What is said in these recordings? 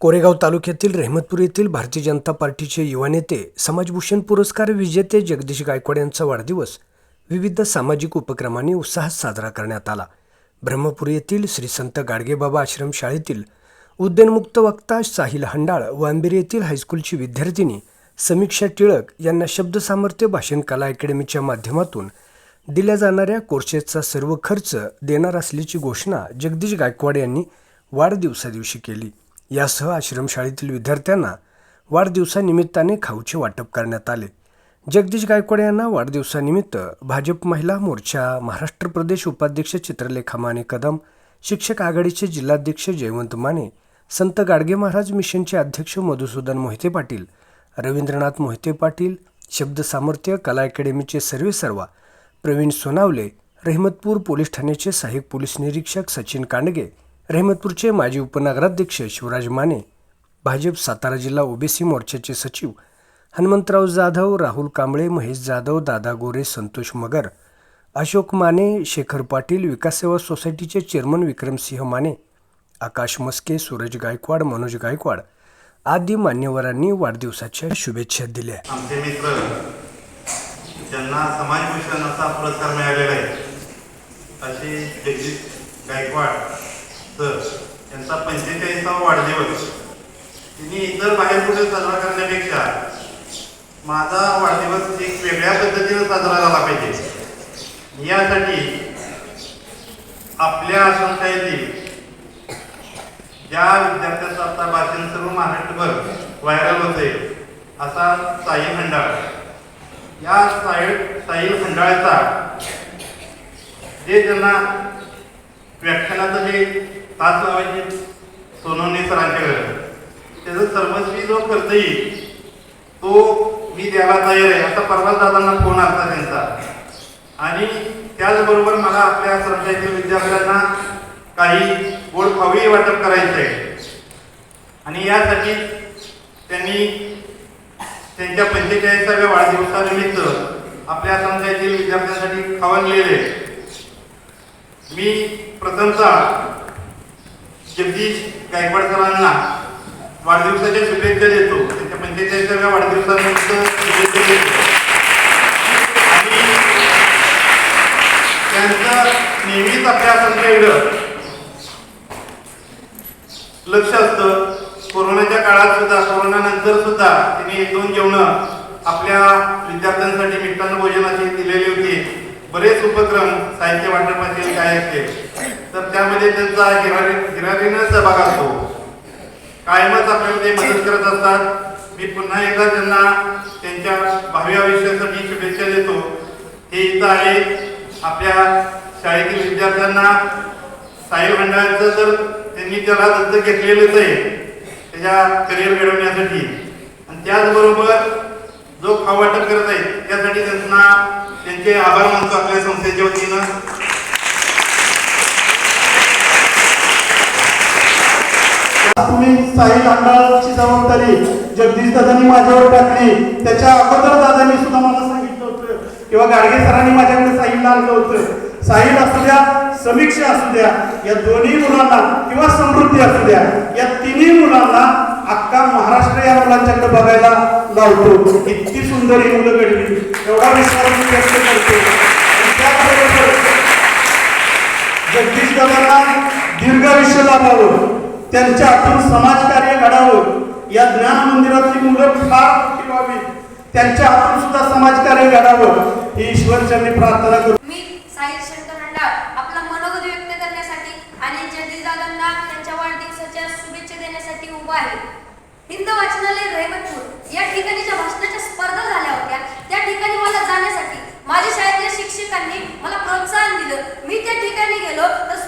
कोरेगाव तालुक्यातील रहमतपूर येथील भारतीय जनता पार्टीचे युवा नेते समाजभूषण पुरस्कार विजेते जगदीश गायकवाड यांचा वाढदिवस विविध सामाजिक उपक्रमांनी उत्साहात साजरा करण्यात आला. ब्रह्मपूर येथील श्री संत गाडगेबाबा आश्रमशाळेतील उद्यानमुक्त वक्ता साहिल हंडाळ व येथील हायस्कूलची विद्यार्थिनी समीक्षा टिळक यांना शब्दसामर्थ्य भाषण कला अकॅडमीच्या माध्यमातून दिल्या जाणाऱ्या कोर्सेसचा सर्व खर्च देणार असल्याची घोषणा जगदीश गायकवाड यांनी वाढदिवसादिवशी केली. यासह आश्रमशाळेतील विद्यार्थ्यांना वाढदिवसानिमित्ताने खाऊचे वाटप करण्यात आले. जगदीश गायकवाड यांना वाढदिवसानिमित्त भाजप महिला मोर्चा महाराष्ट्र प्रदेश उपाध्यक्ष चित्रलेखा माने कदम शिक्षक आघाडीचे जिल्हाध्यक्ष जयवंत माने संत गाडगे महाराज मिशनचे अध्यक्ष मधुसूदन मोहिते पाटील रवींद्रनाथ मोहिते पाटील शब्द सामर्थ्य कला अकॅडमीचे सर्वेसर्वा प्रवीण सोनावले रहमतपूर पोलीस ठाण्याचे सहाय्यक पोलीस निरीक्षक सचिन कांडगे रहमतपूरचे माजी उपनगराध्यक्ष शिवराज माने भाजप सातारा जिल्हा ओबीसी मोर्चाचे सचिव हनुमंतराव जाधव राहुल कांबळे महेश जाधव दादा गोरे संतोष मगर अशोक माने शेखर पाटील विकास सेवा सोसायटीचे चेअरमन विक्रमसिंह माने आकाश मस्के सूरज गायकवाड मनोज गायकवाड आदी मान्यवरांनी वाढदिवसाच्या शुभेच्छा दिल्या. आमचे मित्र ज्यांना समाज मिश्रणाचा पुरस्कार मिळालेला आहे असे जगदीश गायकवाड तर यांचा पंचेचाळीसावा वाढदिवस. तिने इतर बाहेर कुठे साजरा करण्यापेक्षा माझा वाढदिवस एक वेगळ्या पद्धतीने साजरा झाला पाहिजे. यासाठी आपल्या संस्थेतील ज्या विद्यार्थ्यांचं आता भाषण सर्व महाराष्ट्रभर व्हायरल होते असा साई खंडाळ. या साई साई खंडाळचा जे त्यांना व्याख्यानाचं जे तास लावायचे. सोनवणे सरांच्याकडे त्याचं सर्वस्वी जो खर्च येईल तो मी द्यायला तयार आहे. असा परवाच दादांना फोन आला त्यांचा. आणि त्याचबरोबर मला आपल्या सरकारतील विद्यार्थ्यांना काही गोड खावी वाटप करायचं आहे. आणि यासाठी त्यांनी त्यांच्या पंचेचाळीसाव्या वाढदिवसानिमित्त आपल्या संस्थेतील विद्यार्थ्यांसाठी खावण लिहिले. मी प्रथमतः जगदीश गायकवाड सरांना वाढदिवसाच्या शुभेच्छा देतो. त्यांच्या पंचेचाळीसाव्या वाढदिवसानिमित्त शुभेच्छा देतो. आणि त्यांचं नेहमीच आपल्या संख्येकडं लक्ष असतं. कोरोनाच्या काळात सुद्धा कोरोना नंतर सुद्धा त्यांनी एक दोन जेवण आपल्या विद्यार्थ्यांसाठी मिष्टान्न भोजनाची दिलेली होती. बरेच उपक्रम साहित्य वाटपाचे काय असते तर त्यामध्ये त्यांचा हिरारी सहभाग असतो. कायमच आपल्याला ते मदत करत असतात. मी पुन्हा एकदा त्यांना त्यांच्या भावी आयुष्यासाठी शुभेच्छा देतो. हे इथं आहे आपल्या शाळेतील विद्यार्थ्यांना. साई मंडळाचं तर त्यांनी त्याला दत्त घेतलेलंच आहे. त्याच्या करिअर घडवण्यासाठी. आणि त्याचबरोबर जो खावाटप करत आहे त्यासाठी त्यांना त्यांचे आभार मानतो आपल्या संस्थेच्या वतीनं. तुम्ही साहिल अंडाळची जबाबदारी जगदीश दादांनी माझ्यावर टाकली. त्याच्या अगोदर दादांनी सुद्धा मला सांगितलं होतं. किंवा गाडगे सरांनी माझ्याकडे साहिलला आणलं होतं. साहिल असू द्या समीक्षा असू द्या या दोन्ही मुलांना किंवा समृद्धी असू द्या या तिन्ही मुलांना अख्खा महाराष्ट्र या मुलांच्याकडे बघायला लावतो. इतकी सुंदर ही मुलं घडली. एवढा विश्वास मी व्यक्त करतो. त्याचबरोबर जगदीश दादांना दीर्घ आयुष्य लाभावं त्यांच्या हातून समाजकार्य घडावं या ज्ञान मंदिरातली मुलं फार मोठी व्हावी त्यांच्या हातून सुद्धा समाजकार्य घडावं ही ईश्वरचरणी प्रार्थना करू. मी साहिल शंकर हंडाळ आपला मनोगत व्यक्त करण्यासाठी आणि जगदीशदादांना त्यांच्या वाढदिवसाच्या शुभेच्छा देण्यासाठी उभा आहे. हिंद वाचनालय रहमतपूर या ठिकाणी ज्या भाषणाच्या त्या ठिकाणी मला जाण्यासाठी. माझ्या शाळेतल्या शिक्षकांनी मला प्रोत्साहन दिलं. मी त्या ठिकाणी गेलो तर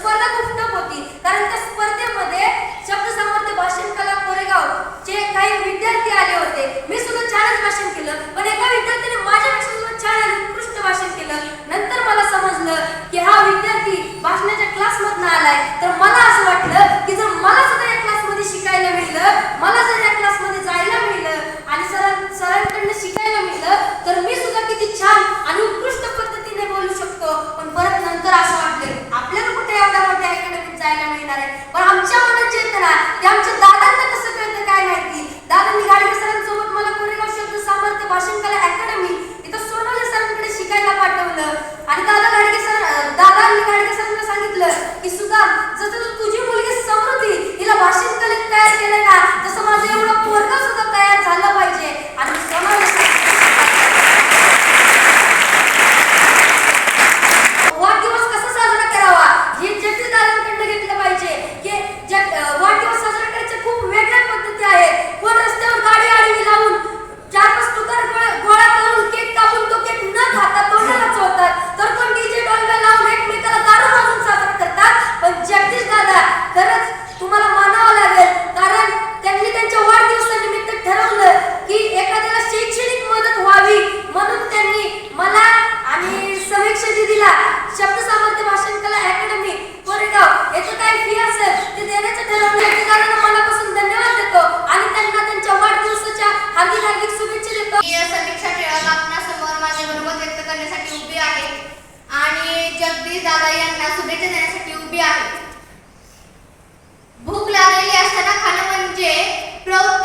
भूक लागलेली असताना म्हणजे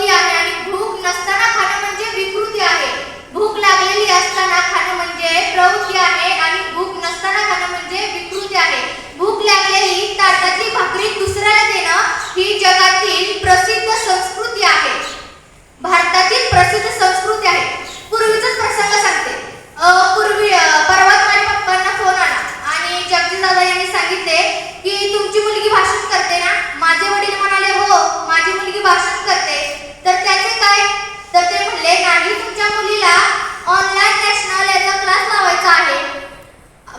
आहे आणि भूक नसताना खाणं म्हणजे विकृती आहे. भूक लागलेली असताना खाणं म्हणजे प्रवृत्ती आहे आणि भूक नसताना खाणं म्हणजे विकृती आहे. भूक लागलेली ताटातली भाकरी दुसऱ्याला देणं ही जगातील प्रसिद्ध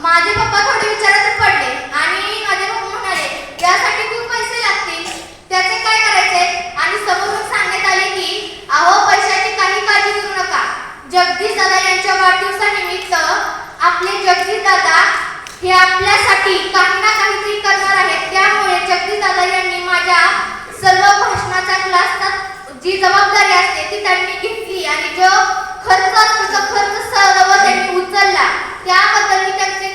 माझे पप्पा थोडे विचारातच पडले आणि माझे पप्पा म्हणाले यासाठी खूप पैसे लागतील. त्याचे काय करायचे? आणि समोरून सांगण्यात आले की अहो पैशाची काही काळजी करू नका. जगदीश दादा यांच्या वाढदिवसानिमित्त आपले जगदीश दादा हे आपल्यासाठी काही ना काहीतरी करणार आहेत. त्यामुळे जगदीश दादा यांनी माझ्या सर्व भाषणाचा क्लासचा जी जबाबदारी असते ती त्यांनी घेतली आणि जो खर्च खर्च सर्व त्यांनी उचलला त्याबद्दल मी त्यांचे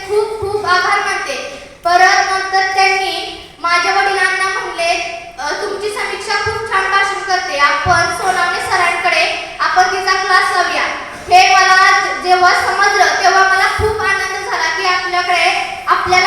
आपल्याकडे